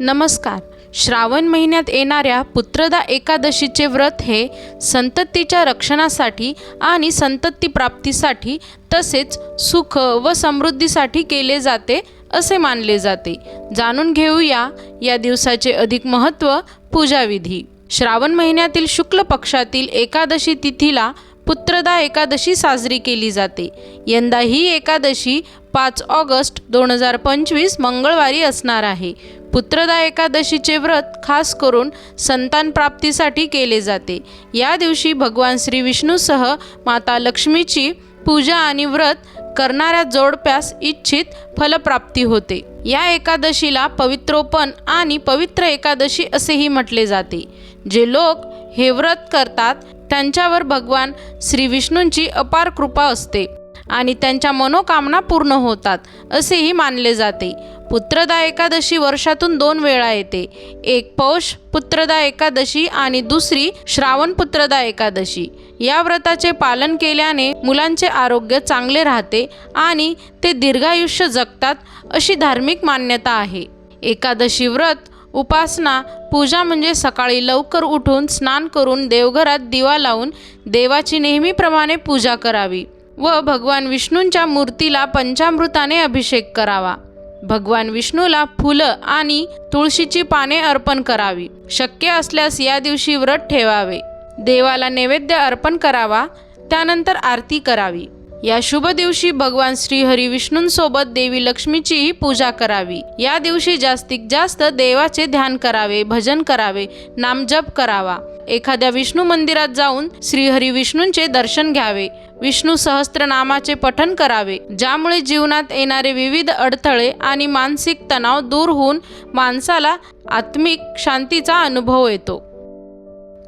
नमस्कार. श्रावण महिन्यात येणाऱ्या पुत्रदा एकादशीचे व्रत हे संततीच्या रक्षणासाठी आणि संतती प्राप्तीसाठी तसेच सुख व समृद्धीसाठी केले जाते असे मानले जाते. जाणून घेऊया या दिवसाचे अधिक महत्त्व पूजाविधी. श्रावण महिन्यातील शुक्ल पक्षातील एकादशी तिथीला पुत्रदा एकादशी साजरी केली जाते. यंदा ही एकादशी पाच ऑगस्ट दोन हजार पंचवीस मंगळवारी असणार आहे. पुत्रदा एकादशीचे व्रत खास करून संतान प्राप्तीसाठी केले जाते. या दिवशी भगवान श्री विष्णूसह माता लक्ष्मीची पूजा आणि व्रत करणाऱ्या जोडप्यास इच्छित फलप्राप्ती होते. या एकादशीला पवित्रोपण आणि पवित्र एकादशी असेही म्हटले जाते. जे लोक हे व्रत करतात त्यांच्यावर भगवान श्री विष्णूंची अपार कृपा असते आणि त्यांच्या मनोकामना पूर्ण होतात असेही मानले जाते. पुत्रदा एकादशी वर्षातून दोन वेळा येते. एक पौष पुत्रदा एकादशी आणि दुसरी श्रावण पुत्रदा एकादशी. या व्रताचे पालन केल्याने मुलांचे आरोग्य चांगले राहते आणि ते दीर्घायुष्य जगतात अशी धार्मिक मान्यता आहे. एकादशी व्रत उपासना पूजा म्हणजे सकाळी लवकर उठून स्नान करून देवघरात दिवा लावून देवाची नेहमीप्रमाणे पूजा करावी व भगवान विष्णूंच्या मूर्तीला पंचामृताने अभिषेक करावा. भगवान विष्णूला फुलं आणि तुळशीची पाने अर्पण करावी. शक्य असल्यास या दिवशी व्रत ठेवावे. देवाला नैवेद्य अर्पण करावा. त्यानंतर आरती करावी. या शुभ दिवशी भगवान श्री हरी विष्णूंसोबत देवी लक्ष्मीचीही पूजा करावी. या दिवशी जास्तीत जास्त देवाचे ध्यान करावे भजन करावे नामजप करावा. एखाद्या विष्णू मंदिरात जाऊन श्रीहरी विष्णूंचे दर्शन घ्यावे. विष्णू सहस्त्रनामाचे पठन करावे. ज्यामुळे जीवनात येणारे विविध अडथळे आणि मानसिक तणाव दूर होऊन माणसाला आत्मिक शांतीचा अनुभव येतो.